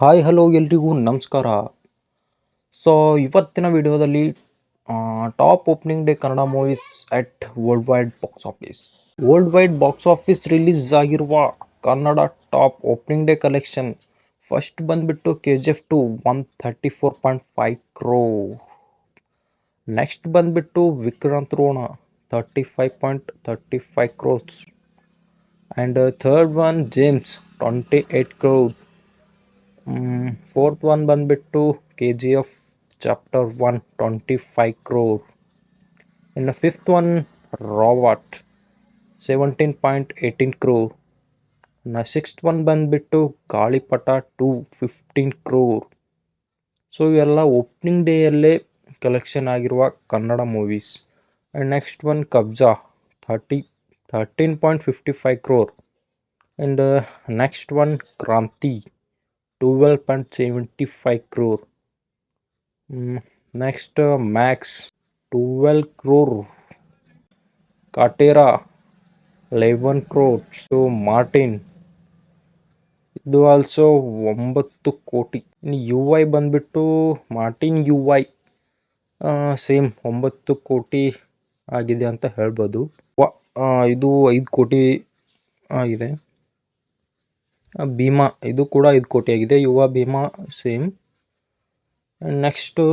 Hi, hello ಎಲ್ರಿಗೂ ನಮಸ್ಕಾರ. So ಇವತ್ತಿನ ವಿಡಿಯೋದಲ್ಲಿ top opening day Kannada movies at worldwide box office worldwide box office release ಆಗಿರುವ Kannada top opening day collection first ಬಂದುಬಿಟ್ಟು K G F two one thirty four point five crore next ಬಂದುಬಿಟ್ಟು Vikrant Rona thirty five point thirty five crores and third one James twenty eight crore fourth one ಬಂದುಬಿಟ್ಟು K G F chapter one twenty five crore ಇನ್ನು fifth one Roberrt seventeen point eighteen crore ಇನ್ನು sixth one ಬಂದುಬಿಟ್ಟು Gaalipata two fifteen crore so ಇವೆಲ್ಲ opening ಡೇಯಲ್ಲೇ collection ಆಗಿರುವ Kannada movies and next one Kabzaa thirty thirteen point fifty five crore and next one Kranti twelve point seventy five crore next Max twelve crore Kaatera eleven crore so Martin ಇದು also ಒಂಬತ್ತು ಕೋಟಿ. You I ಬಂದುಬಿಟ್ಟು Martin you I same ಒಂಬತ್ತು ಕೋಟಿ ಆಗಿದೆ ಅಂತ ಹೇಳ್ಬೋದು. ವ ಇದು ಐದು ಕೋಟಿ ಆಗಿದೆ. ಭೀಮಾ, ಇದು ಕೂಡ ಐದು ಕೋಟಿ ಆಗಿದೆ Yuva Bhima same next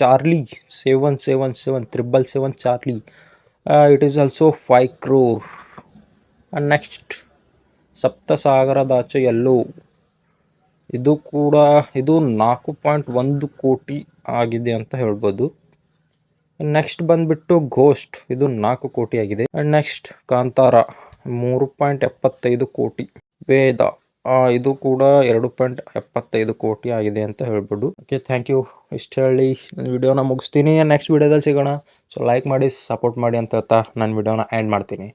Charlie seven seven seven triple seven Charlie. It is also five crore and next ಸಪ್ತಸಾಗರದಾಚೆ ಎಲ್ಲೋ. ಇದು ಕೂಡ, ಇದು ನಾಲ್ಕು ಪಾಯಿಂಟ್ ಒಂದು ಕೋಟಿ ಆಗಿದೆ ಅಂತ ಹೇಳ್ಬೋದು. ನೆಕ್ಸ್ಟ್ ಬಂದುಬಿಟ್ಟು ಘೋಸ್ಟ್, ಇದು ನಾಲ್ಕು ಕೋಟಿ ಆಗಿದೆ ಆ್ಯಂಡ್ ನೆಕ್ಸ್ಟ್ ಕಾಂತಾರ, ಮೂರು ಪಾಯಿಂಟ್ ಎಪ್ಪತ್ತೈದು ಕೋಟಿ. ವೇದ. ಇದು ಕೂಡ ಎರಡು ಪಾಯಿಂಟ್ ಎಪ್ಪತ್ತೈದು ಕೋಟಿ ಆಗಿದೆ ಅಂತ ಹೇಳ್ಬೋದು ಓಕೆ ಥ್ಯಾಂಕ್ ಯು ಇಷ್ಟು ಹೇಳಿ ವಿಡಿಯೋನ ಮುಗಿಸ್ತೀನಿ. ನೆಕ್ಸ್ಟ್ ವಿಡಿಯೋದಲ್ಲಿ ಸಿಗೋಣ. ಸೊ ಲೈಕ್ ಮಾಡಿ ಸಪೋರ್ಟ್ ಮಾಡಿ ಅಂತ ಹೇಳ್ತಾ ನನ್ನ ವಿಡಿಯೋನ ಎಂಡ್ ಮಾಡ್ತೀನಿ.